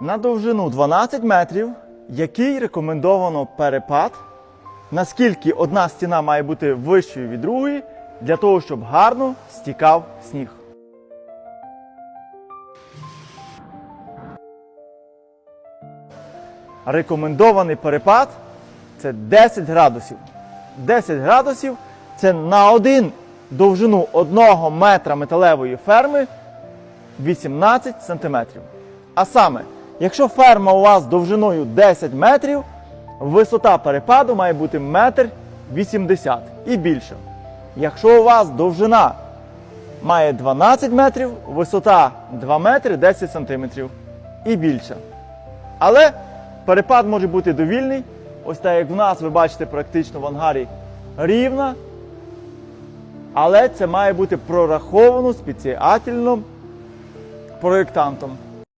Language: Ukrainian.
на довжину 12 метрів, який рекомендовано перепад, наскільки одна стіна має бути вищою від другої, для того, щоб гарно стікав сніг. Рекомендований перепад це 10 градусів. 10 градусів це на один довжину одного метра металевої ферми 18 сантиметрів. А саме, якщо ферма у вас довжиною 10 метрів, висота перепаду має бути метр 80 і більше. Якщо у вас довжина має 12 метрів, висота 2 метри 10 сантиметрів і більше. Але перепад може бути довільний. Ось так як в нас, ви бачите, практично в ангарі рівна. Але це має бути прораховано спеціально проєктантом.